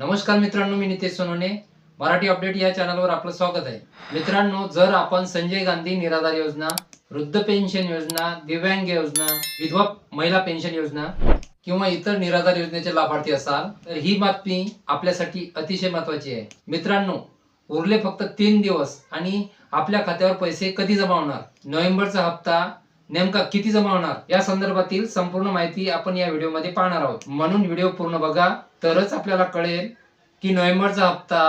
नमस्कार मित्रांनो मी नितेश सोनोने मराठी अपडेट या चॅनलवर आपलं स्वागत आहे. मित्रांनो जर आपण संजय गांधी निराधार योजना वृद्ध पेन्शन योजना दिव्यांग योजना विधवा महिला पेन्शन योजना किंवा इतर निराधार योजनेचे लाभार्थी असाल तर ही बातमी आपल्यासाठी अतिशय महत्वाची आहे. मित्रांनो उरले फक्त तीन दिवस आणि आपल्या खात्यावर पैसे कधी जमा होणार? नोव्हेंबरचा हप्ता नेमका किती जमा होणार? या संदर्भातील संपूर्ण माहिती आपण या व्हिडिओमध्ये पाहणार आहोत. म्हणून व्हिडिओ पूर्ण बघा तरच आपल्याला कळेल की नोव्हेंबरचा हप्ता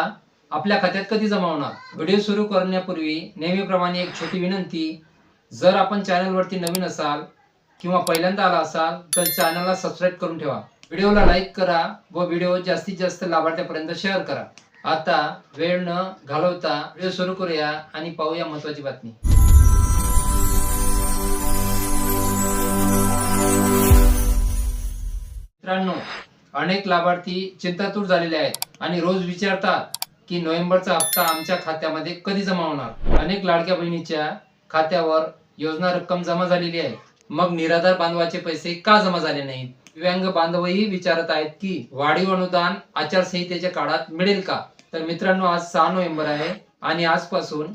आपल्या खात्यात कधी जमा होणार? व्हिडिओ सुरू करण्यापूर्वी नेहमीप्रमाणे एक छोटी विनंती जर आपण चॅनलवरती नवीन असाल किंवा पहिल्यांदा आला असाल तर चॅनलला सबस्क्राईब करून ठेवा. व्हिडिओला लाईक करा व व्हिडिओ जास्तीत जास्त लाभार्थ्यापर्यंत शेअर करा. आता वेळ न घालवता व्हिडिओ सुरू करूया आणि पाहूया महत्वाची बातमी. मित्रांनो अनेक लाभार्थी चिंतातूर झालेले आहेत आणि रोज विचारतात की नोव्हेंबरचा हप्ता आमच्या खात्यामध्ये कधी जमा होणार? अनेक लाडक्या बहिणीच्या खात्यावर योजना रक्कम जमा झालेली आहे. मग निराधार बांधवाचे पैसे का जमा झाले नाहीत? दिव्यांग बांधवही विचारत आहेत की वाढीव अनुदान आचारसंहितेच्या काळात मिळेल का? तर मित्रांनो आज सहा नोव्हेंबर आहे आणि आजपासून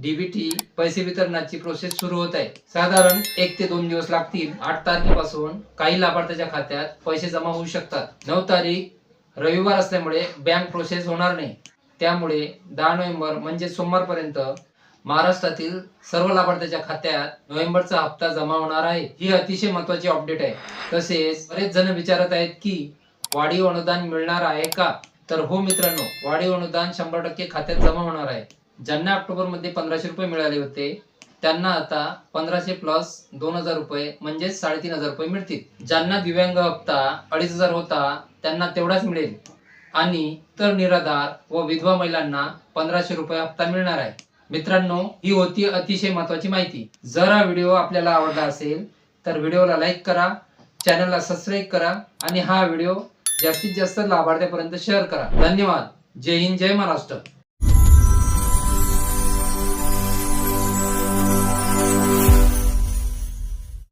डीबीटी पैसे वितरणाची प्रोसेस सुरू होत आहे. साधारण एक ते दोन दिवस लागतील. आठ तारखेपासून काही लाभार्थ्याच्या खात्यात पैसे जमा होऊ शकतात. नऊ तारीख रविवार असल्यामुळे बँक प्रोसेस होणार नाही. त्यामुळे दहा नोव्हेंबर म्हणजे सोमवारपर्यंत महाराष्ट्रातील सर्व लाभार्थ्याच्या खात्यात नोव्हेंबरचा हप्ता जमा होणार आहे. ही अतिशय महत्वाची अपडेट आहे. तसेच बरेच जण विचारत आहेत की वाढीव अनुदान मिळणार आहे का? तर हो मित्रांनो वाढीव अनुदान शंभर टक्के खात्यात जमा होणार आहे. ज्यांना ऑक्टोबरमध्ये पंधराशे रुपये मिळाले होते त्यांना आता पंधराशे प्लस दोन हजार रुपये म्हणजेच साडेतीन हजार रुपये मिळतील. ज्यांना दिव्यांग हप्ता अडीच हजार होता त्यांना तेवढाच मिळेल. आणि तर निराधार व विधवा महिलांना पंधराशे रुपये हप्ता मिळणार आहे. मित्रांनो ही होती अतिशय महत्वाची माहिती. जर हा व्हिडिओ आपल्याला आवडला असेल तर व्हिडिओला लाईक करा चॅनलला सबस्क्राईब करा आणि हा व्हिडिओ जास्तीत जास्त लाभार्थ्यापर्यंत शेअर करा. धन्यवाद. जय हिंद जय महाराष्ट्र.